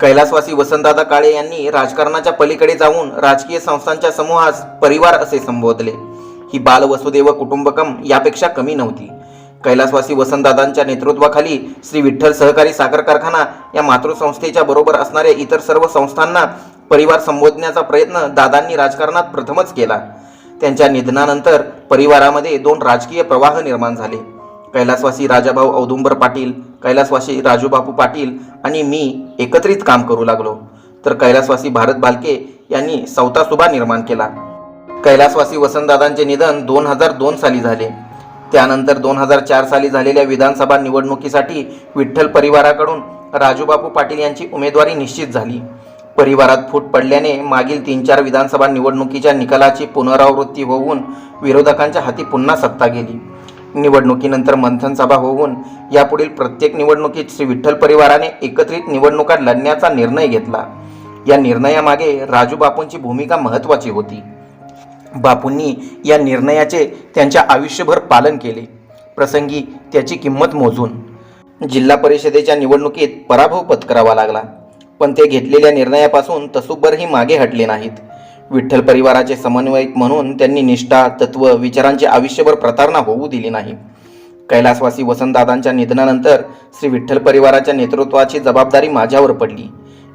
कैलासवासी वसंतदादा काळे यांनी राजकारणाच्या पलीकडे जाऊन राजकीय संस्थांच्या समूहास परिवार असे संबोधले. ही बाल वसुदेव कुटुंबकम यापेक्षा कमी नव्हती. कैलासवासी वसंतदादांच्या नेतृत्वाखाली श्री विठ्ठल सहकारी साखर कारखाना या मातृसंस्थेच्या बरोबर असणाऱ्या इतर सर्व संस्थांना परिवार संबोधण्याचा प्रयत्न दादांनी राजकारणात प्रथमच केला. त्यांच्या निधनानंतर परिवारामध्ये दोन राजकीय प्रवाह निर्माण झाले. कैलासवासी राजाभाऊ औदुंबर पाटील कैलासवासी राजूबापू पाटील आणि मी एकत्रित काम करू लागलो. तर कैलासवासी भारत भालके यांनी सौतासुभा निर्माण केला. कैलासवासी वसंतदादांचे निधन दोन हजार दोन साली झाले. त्यानंतर दोन हजार चार साली झालेल्या विधानसभा निवडणुकीसाठी विठ्ठल परिवाराकडून राजूबापू पाटील यांची उमेदवारी निश्चित झाली. परिवारात फूट पडल्याने मागील तीन चार विधानसभा निवडणुकीच्या निकालाची पुनरावृत्ती होऊन विरोधकांच्या हाती पुन्हा सत्ता गेली. निवडणुकीनंतर मंथन सभा होऊन यापुढील प्रत्येक निवडणुकीत श्री विठ्ठल परिवाराने एकत्रित निवडणुका लढण्याचा निर्णय घेतला. या निर्णयामागे राजू बापूंची भूमिका महत्त्वाची होती. बापूंनी या निर्णयाचे त्यांच्या आयुष्यभर पालन केले. प्रसंगी त्याची किंमत मोजून जिल्हा परिषदेच्या निवडणुकीत पराभव पत्करावा लागला. पण ते घेतलेल्या निर्णयापासून तसुबरही मागे हटले नाहीत. विठ्ठल परिवाराचे समन्वयक म्हणून त्यांनी निष्ठा तत्व विचारांची आयुष्यभर प्रतारणा होऊ दिली नाही. कैलासवासी वसंतदादांच्या निधनानंतर श्री विठ्ठल परिवाराच्या नेतृत्वाची जबाबदारी माझ्यावर पडली.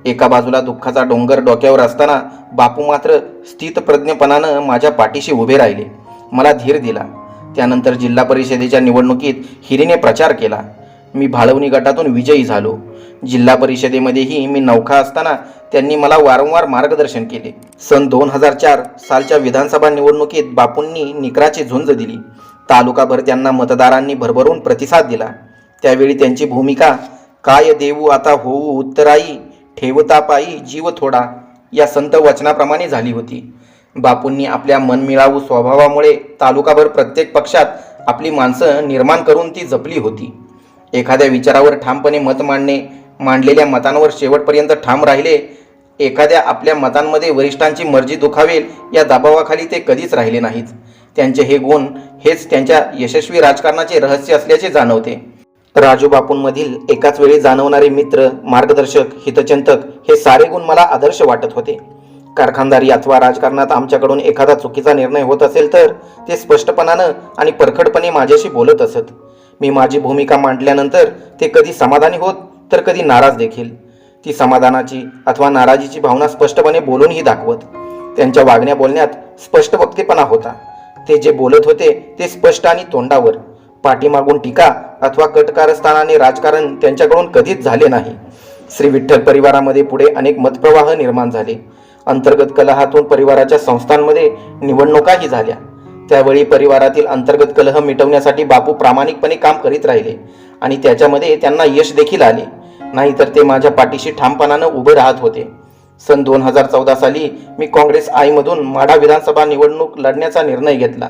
एका बाजूला दुःखाचा डोंगर डोक्यावर असताना बापू मात्र स्थितप्रज्ञपणानं माझ्या पाठीशी उभे राहिले. मला धीर दिला. त्यानंतर जिल्हा परिषदेच्या निवडणुकीत हिरीने प्रचार केला. मी भाळवणी गटातून विजयी झालो. जिल्हा परिषदेमध्येही मी नौखा असताना त्यांनी मला वारंवार मार्गदर्शन केले. सन दोन हजार चार सालच्या विधानसभा निवडणुकीत बापूंनी निकराची झुंज दिली. तालुकाभर त्यांना मतदारांनी भरभरून प्रतिसाद दिला. त्यावेळी त्यांची भूमिका काय देऊ आता होऊ उत्तराई ठेवता पायी जीव थोडा या संत वचनाप्रमाणे झाली होती. बापूंनी आपल्या मनमिळावू स्वभावामुळे तालुकाभर प्रत्येक पक्षात आपली माणसं निर्माण करून ती जपली होती. एखाद्या विचारावर ठामपणे मत मांडणे मांडलेल्या मतांवर शेवटपर्यंत ठाम राहिले एखाद्या आपल्या मतांमध्ये वरिष्ठांची मर्जी दुखावेल या दबावाखाली ते कधीच राहिले नाहीत. त्यांचे हे गुण हेच त्यांच्या यशस्वी राजकारणाचे रहस्य असल्याचे जाणवते. राजू बापूंमधील एकाच वेळी जाणवणारे मित्र मार्गदर्शक हितचिंतक हे सारे गुण मला आदर्श वाटत होते. कारखानदारी अथवा राजकारणात आमच्याकडून एखादा चुकीचा निर्णय होत असेल तर ते स्पष्टपणानं आणि परखडपणे माझ्याशी बोलत असत. मी माझी भूमिका मांडल्यानंतर ते कधी समाधानी होत तर कधी नाराज देखील. ती समाधानाची अथवा नाराजीची भावना स्पष्टपणे बोलूनही दाखवत. त्यांच्या वागण्या बोलण्यात स्पष्ट वक्तेपणा होता. ते जे बोलत होते ते स्पष्ट आणि तोंडावर. पाठीमागून टीका अथवा कटकारस्थानाने राजकारण त्यांच्याकडून कधीच झाले नाही. श्री विठ्ठल परिवारामध्ये पुढे अनेक मतप्रवाह निर्माण झाले. अंतर्गत कलहातून परिवाराच्या संस्थांमध्ये निवडणुकाही झाल्या. त्यावेळी परिवारातील अंतर्गत कलह मिटवण्यासाठी बापू प्रामाणिकपणे काम करीत राहिले आणि त्याच्यामध्ये त्यांना यश देखील आले. नाहीतर ते माझ्या पाठीशी ठामपणानं उभे राहत होते. सन दोन हजार चौदा साली मी काँग्रेस आईमधून माढा विधानसभा निवडणूक लढण्याचा निर्णय घेतला.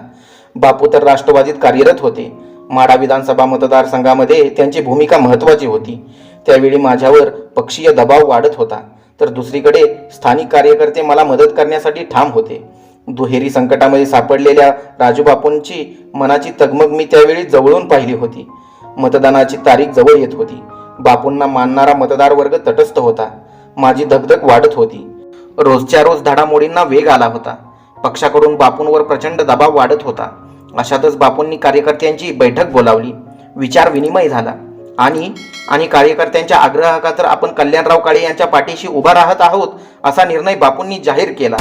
बापू तर राष्ट्रवादीत कार्यरत होते. माढा विधानसभा मतदारसंघामध्ये त्यांची भूमिका महत्त्वाची होती. त्यावेळी माझ्यावर पक्षीय दबाव वाढत होता. तर दुसरीकडे स्थानिक कार्यकर्ते मला मदत करण्यासाठी ठाम होते. दुहेरी संकटामध्ये सापडलेल्या राजूबापूंची मनाची तगमग मी त्यावेळी जवळून पाहिली होती. मतदानाची तारीख जवळ येत होती. बापूंना मानणारा मतदार वर्ग तटस्थ होता. माझी धगधग वाढत होती. रोजच्या रोज धडामोडींना वेग आला होता. पक्षाकडून बापूंवर प्रचंड दबाव वाढत होता. अशातच बापूंनी कार्यकर्त्यांची बैठक बोलावली. विचार विनिमय झाला. आणि आणि कार्यकर्त्यांच्या आग्रहाखातर आपण कल्याणराव काळे यांच्या पाठीशी उभा राहत आहोत असा निर्णय बापूंनी जाहीर केला.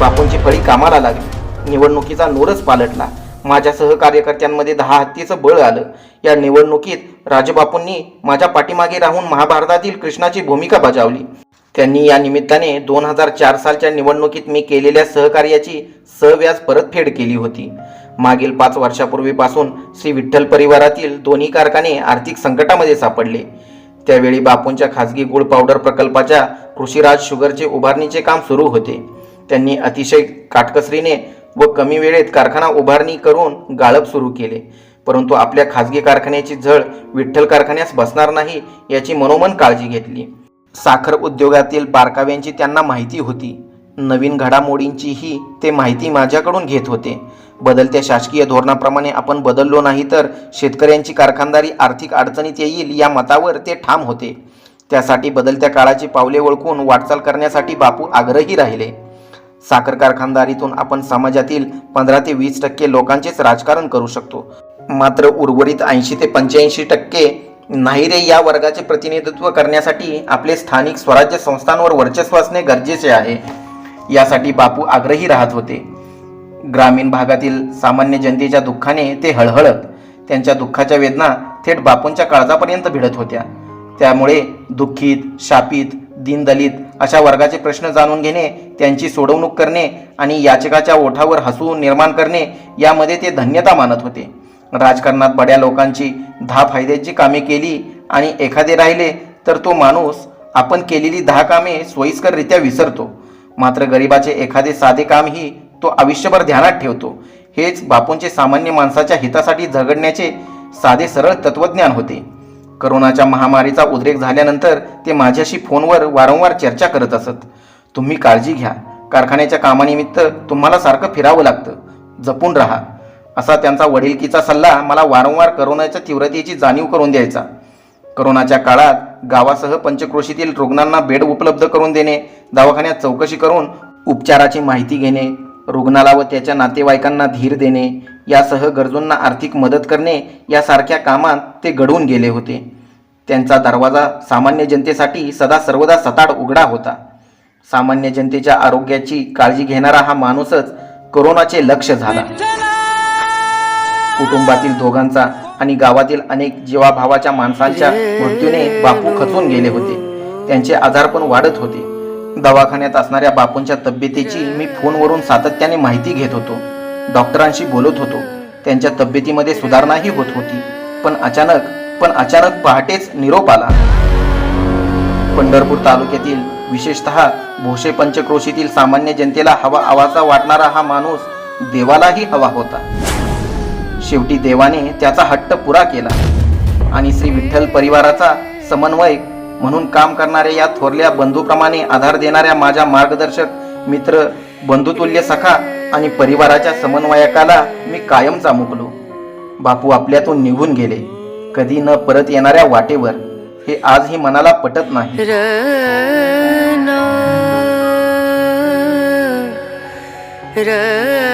बापूंची फळी कामाला लागली. निवडणुकीचा नूरच पालटला. माझ्या सहकार्यकर्त्यांमध्ये दहा हत्तीचं बळ आलं. या निवडणुकीत राजबापूंनी माझ्या पाठीमागे राहून महाभारतातील कृष्णाची भूमिका बजावली. त्यांनी या निमित्ताने दोन हजार चार सालच्या निवडणुकीत मी केलेल्या सहकार्याची सहव्याज परतफेड केली होती. मागील पाच वर्षापूर्वीपासून श्री विठ्ठल परिवारातील दोन्ही कारखाने आर्थिक संकटामध्ये सापडले. त्यावेळी बापूंच्या खाजगी गुळ पावडर प्रकल्पाच्या कृषीराज शुगरचे उभारणीचे काम सुरू होते. त्यांनी अतिशय काटकसरीने व कमी वेळेत कारखाना उभारणी करून गाळप सुरू केले. परंतु आपल्या खाजगी कारखान्याची झळ विठ्ठल कारखान्यास बसणार नाही याची मनोमन काळजी घेतली. साखर उद्योगातील बारकाव्यांची त्यांना माहिती होती. नवीन घडामोडींचीही ते माहिती माझ्याकडून घेत होते. बदलत्या शासकीय धोरणाप्रमाणे आपण बदललो नाही तर शेतकऱ्यांची कारखानदारी आर्थिक अडचणीत येईल या मतावर ते ठाम होते. त्यासाठी बदलत्या काळाची पावले ओळखून वाटचाल करण्यासाठी बापू आग्रही राहिले. साखर कारखानदारीतून आपण समाजातील पंधरा ते वीस टक्के लोकांचेच राजकारण करू शकतो. मात्र उर्वरित ऐंशी ते पंच्याऐंशी टक्के नाही रे या वर्गाचे प्रतिनिधित्व करण्यासाठी आपले स्थानिक स्वराज्य संस्थांवर वर्चस्व असणे गरजेचे आहे. यासाठी बापू आग्रही राहत होते. ग्रामीण भागातील सामान्य जनतेच्या दुःखाने ते हळहळत त्यांच्या दुःखाच्या वेदना थेट बापूंच्या काळजापर्यंत भिडत होत्या. त्यामुळे दुःखित शापित दीनदलित अशा वर्गाचे प्रश्न जाणून घेणे त्यांची सोडवणूक करणे आणि याचकाच्या ओठावर हसू निर्माण करणे यामध्ये ते धन्यता मानत होते. राजकारणात बड्या लोकांची दहा फायद्याची कामे केली आणि एखादे राहिले तर तो माणूस आपण केलेली दहा कामे सोयीस्कररित्या विसरतो. मात्र गरिबाचे एखादे साधे कामही तो आयुष्यभर ध्यानात ठेवतो. हेच बापूंचे सामान्य माणसाच्या हितासाठी झगडण्याचे साधे सरळ तत्वज्ञान होते. करोनाच्या महामारीचा उद्रेक झाल्यानंतर ते माझ्याशी फोनवर वारंवार चर्चा करत असत. तुम्ही काळजी घ्या. कारखान्याच्या कामानिमित्त तुम्हाला सारखं फिरावं लागतं. जपून राहा. असा त्यांचा वडिलकीचा सल्ला मला वारंवार करोनाच्या तीव्रतेची जाणीव करून द्यायचा. करोनाच्या काळात गावासह पंचक्रोशीतील रुग्णांना बेड उपलब्ध करून देणे दवाखान्यात चौकशी करून उपचाराची माहिती घेणे रुग्णाला व त्याच्या नातेवाईकांना धीर देणे यासह गरजूंना आर्थिक मदत करणे यासारख्या कामात ते घडवून गेले होते. त्यांचा दरवाजा सामान्य जनतेसाठी सदा सर्वदा सताड उघडा होता. सामान्य जनतेच्या आरोग्याची काळजी घेणारा हा माणूसच करोनाचे लक्ष झाला. कुटुंबातील दोघांचा आणि गावातील अनेक जीवाभावाच्या माणसांच्या मृत्यूने बापू खचून गेले होते. त्यांचे आजार पण वाढत होते. दवाखान्यात असणाऱ्या बापूंच्या तब्येतीची मी फोनवरून सातत्याने माहिती घेत होतो. डॉक्टरांशी बोलत होतो. त्यांच्या तब्येतीमध्ये सुधारणाही होत होती. पण अचानक पण अचानक पहाटेच निरोप आला. पंढरपूर तालुक्यातील विशेषतः भोसे पंचक्रोशीतील सामान्य जनतेला हवा आवाजा वाटणारा हा माणूस देवालाही हवा होता. शेवटी देवाने त्याचा हट्ट पुरा केला. आणि श्री विठ्ठल परिवाराचा समन्वय म्हणून काम करणाऱ्या या थोरल्या बंधूप्रमाणे आधार देणाऱ्या माझ्या मार्गदर्शक मित्र बंधुतुल्य सखा आणि परिवाराच्या समन्वयकाला मी कायम चामुकलो. बापू आपल्यातून निघून गेले. कधी न परत येणाऱ्या वाटेवर हे आजही मनाला पटत नाही. रन